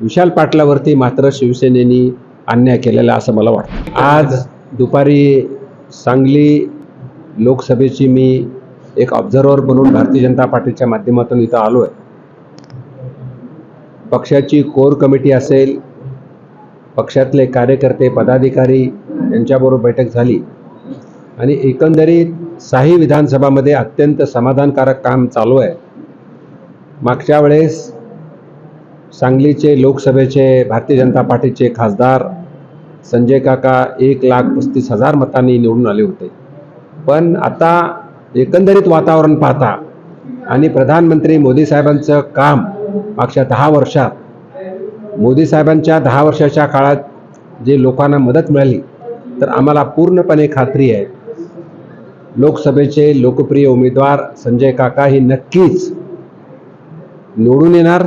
विशाल पाटलावरती मात्र शिवसेनेनी अन्याय केलेला असं मला वाटतं. आज दुपारी सांगली लोकसभेची मी एक ऑब्झर्वर बनून भारतीय जनता पार्टीच्या माध्यमातून इथं आलो आहे पक्षाची कोर कमिटी असेल पक्षातले कार्यकर्ते पदाधिकारी यांच्याबरोबर बैठक झाली. आणि एकंदरीत साही विधानसभामध्ये अत्यंत समाधानकारक काम चालू आहे. मागच्या वेळेस सांगलीचे लोकसभेचे भारतीय जनता पार्टीचे खासदार संजय काका एक लाख पस्तीस हजार मतांनी निवडून आले होते. पण आता एकंदरीत वातावरण पाहता आणि प्रधानमंत्री मोदी साहेबांचं काम मागच्या दहा वर्षात मोदी साहेबांच्या दहा वर्षाच्या काळात जे लोकांना मदत मिळाली तर आम्हाला पूर्णपणे खात्री आहे. लोकसभेचे लोकप्रिय उमेदवार संजय काका हे नक्कीच निवडून येणार.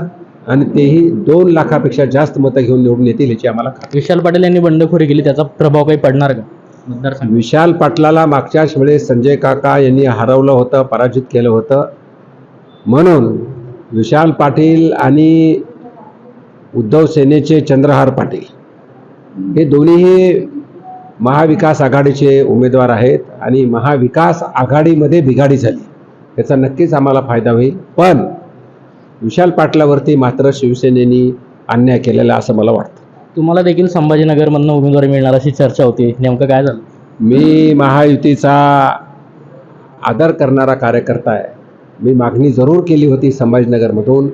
आणि तेही दोन लाखापेक्षा जास्त मतं घेऊन निवडून येतील याची आम्हाला खात्री विशाल पाटील यांनी बंडखोरी केली त्याचा प्रभाव काही पडणार का? मतदारसंघ विशाल पाटलाला मागच्याच वेळेस संजय काका यांनी हरवलं होतं पराजित केलं होतं. म्हणून विशाल पाटील आणि उद्धव सेनेचे चंद्रहार पाटील हे दोन्हीही महाविकास आघाडीचे उमेदवार आहेत आणि महाविकास आघाडीमध्ये बिघाडी झाली. याचा नक्कीच आम्हाला फायदा होईल. पण विशाल पाटलावरती मात्र शिवसेनेनी अन्याय केलेला असं मला वाटतं. तुम्हाला देखील संभाजीनगरमधनं उमेदवारी मिळणार अशी चर्चा होती. नेमकं काय झालं? मी महायुतीचा आदर करणारा कार्यकर्ता आहे. मी मागणी जरूर केली होती संभाजीनगरमधून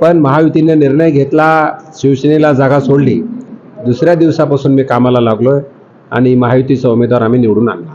पण महायुतीने निर्णय घेतला शिवसेनेला जागा सोडली. दुसऱ्या दिवसापासून मी कामाला लागलो आहे आणि महायुतीचा उमेदवार आम्ही निवडून आणला